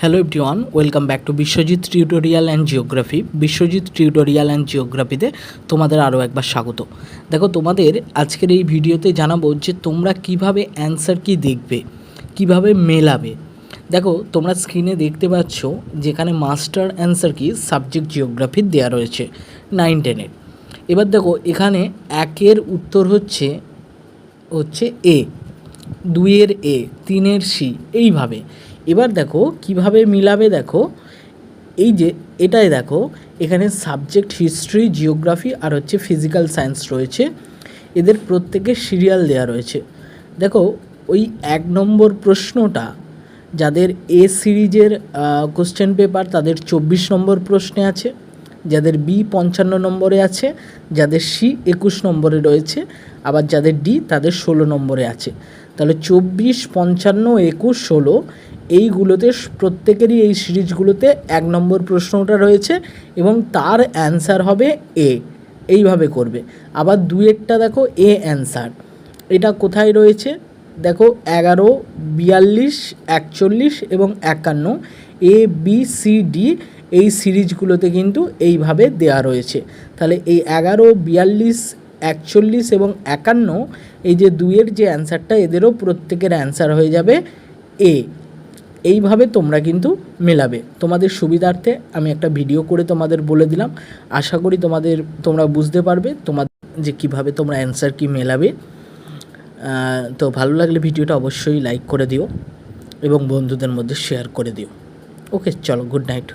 Hello everyone welcome back to Biswajit tutorial and geography Biswajit tutorial and জিওগ্রাফিতে তোমাদের আরও একবার স্বাগত। দেখো, তোমাদের আজকের এই ভিডিওতে জানাব যে তোমরা কীভাবে অ্যান্সার কি দেখবে, কীভাবে মেলাবে। দেখো, তোমরা স্ক্রিনে দেখতে পাচ্ছ যেখানে মাস্টার অ্যান্সার কি সাবজেক্ট জিওগ্রাফির দেওয়া রয়েছে নাইন টেনের এবার দেখো, এখানে একের উত্তর হচ্ছে হচ্ছে এ দুইয়ের এ তিনের সি এইভাবে। এবার দেখো কীভাবে মিলাবে দেখো। এই যে এটাই দেখো, এখানে সাবজেক্ট হিস্ট্রি জিওগ্রাফি আর হচ্ছে ফিজিক্যাল সায়েন্স রয়েছে। এদের প্রত্যেকের সিরিয়াল দেওয়া রয়েছে। দেখো ওই এক নম্বর প্রশ্নটা, যাদের এ সিরিজের কোশ্চেন পেপার তাদের চব্বিশ নম্বর প্রশ্নে আছে, যাদের বি পঞ্চান্ন নম্বরে আছে, যাদের সি একুশ নম্বরে রয়েছে, আবার যাদের ডি তাদের ষোলো নম্বরে আছে। তাহলে চব্বিশ, পঞ্চান্ন, একুশ, ষোলো এইগুলোতে প্রত্যেকেরই এই সিরিজগুলোতে এক নম্বর প্রশ্নটা রয়েছে এবং তার অ্যান্সার হবে এ। এইভাবে করবে। আবার দুয়েরটা দেখো, এ অ্যান্সার। এটা কোথায় রয়েছে? দেখো, এগারো, বিয়াল্লিশ, একচল্লিশ এবং একান্ন। এ, বি, সি, ডি এই সিরিজগুলোতে কিন্তু এইভাবে দেওয়া রয়েছে। তাহলে এই এগারো, বিয়াল্লিশ, একচল্লিশ এবং একান্ন এই যে দুইয়ের যে অ্যান্সারটা, এদেরও প্রত্যেকের অ্যান্সার হয়ে যাবে এ। এইভাবে তোমরা কিন্তু মেলাবে। তোমাদের সুবিধার্থে আমি একটা ভিডিও করে তোমাদের বলে দিলাম। আশা করি তোমাদের, তোমরা বুঝতে পারবে তোমাদের যে কীভাবে তোমরা অ্যান্সার কি মেলাবে। তো ভালো লাগলে ভিডিওটা অবশ্যই লাইক করে দিও এবং বন্ধুদের মধ্যে শেয়ার করে দিও। ওকে, চলো, গুড নাইট।